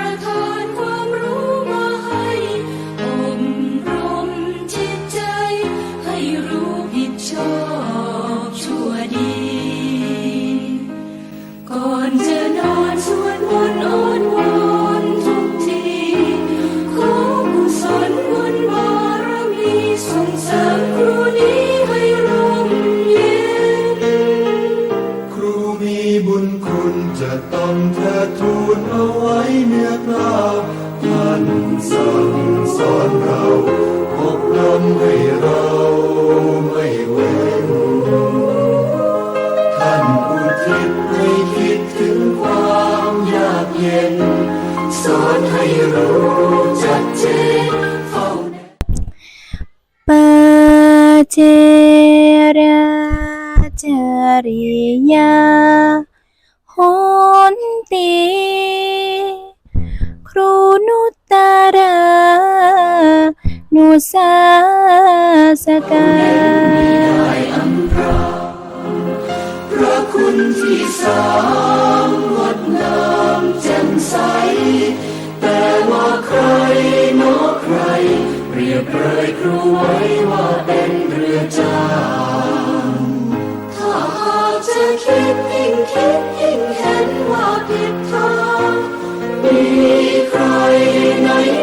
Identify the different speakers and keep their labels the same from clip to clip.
Speaker 1: ป สั่งส
Speaker 2: อนเราอบรมให้เราไม่เว้นท่านอุทิศให้คิดถึงความยากเย็น สอนให้รู้จักเจนเฝ้า
Speaker 3: ปัจเจราจริยาหนติครู ตตรานุสาสกา
Speaker 2: พระคุณที่สามงดงามแจ่มใส แต่ว่าใครนอใครเปรียบเปรยครูไว้ว่าเป็นเรือจางถ้าหากจะคิดยิ่งคิดยิ่งเห็นว่าผิดทางมี ใ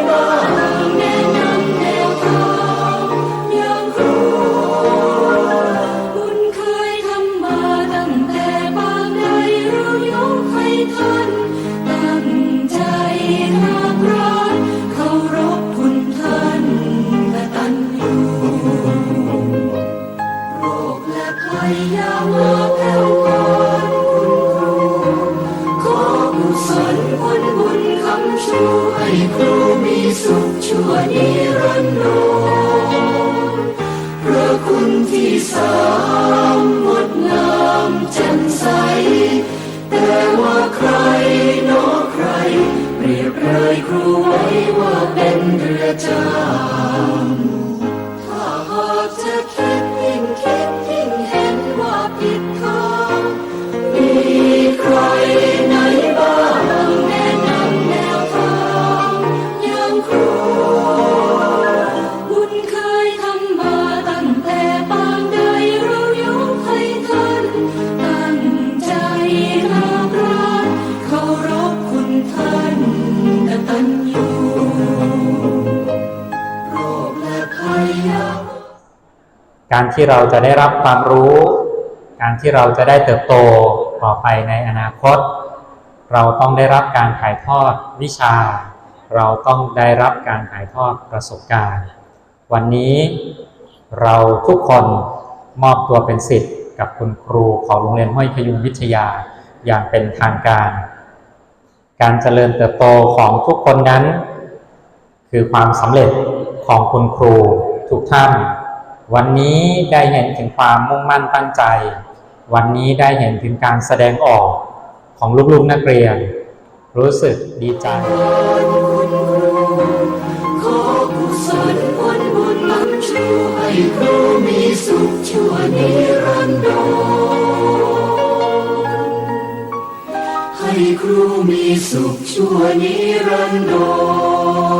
Speaker 2: แจ่
Speaker 1: มใส
Speaker 2: แต่ว่าใครเนอใคร เปรียบเลยครูไว้ว่าเป็นเรือจ้า
Speaker 4: การที่เราจะได้รับความรู้ การที่เราจะได้เติบโตต่อไปในอนาคต เราต้องได้รับการถ่ายทอดวิชา เราต้องได้รับการถ่ายทอดประสบการณ์ วันนี้เราทุกคนมอบตัวเป็นสิทธิ์กับคุณครูของโรงเรียนห้วยพยุงวิทยาอย่างเป็นทางการ การเจริญเติบโตของทุกคนนั้น คือความสำเร็จของคุณครูทุกท่าน วันนี้ได้เห็นถึงความมุ่งมั่นตั้งใจ วันนี้ได้เห็นถึงการแสดงออกของลูกๆนักเรียน รู้สึกดีใจ
Speaker 2: ขอกุศลผลบุญล้ำชูให้ครูมีสุขชั่วนิรันดรให้ครูมีสุขชั่วนิรันดร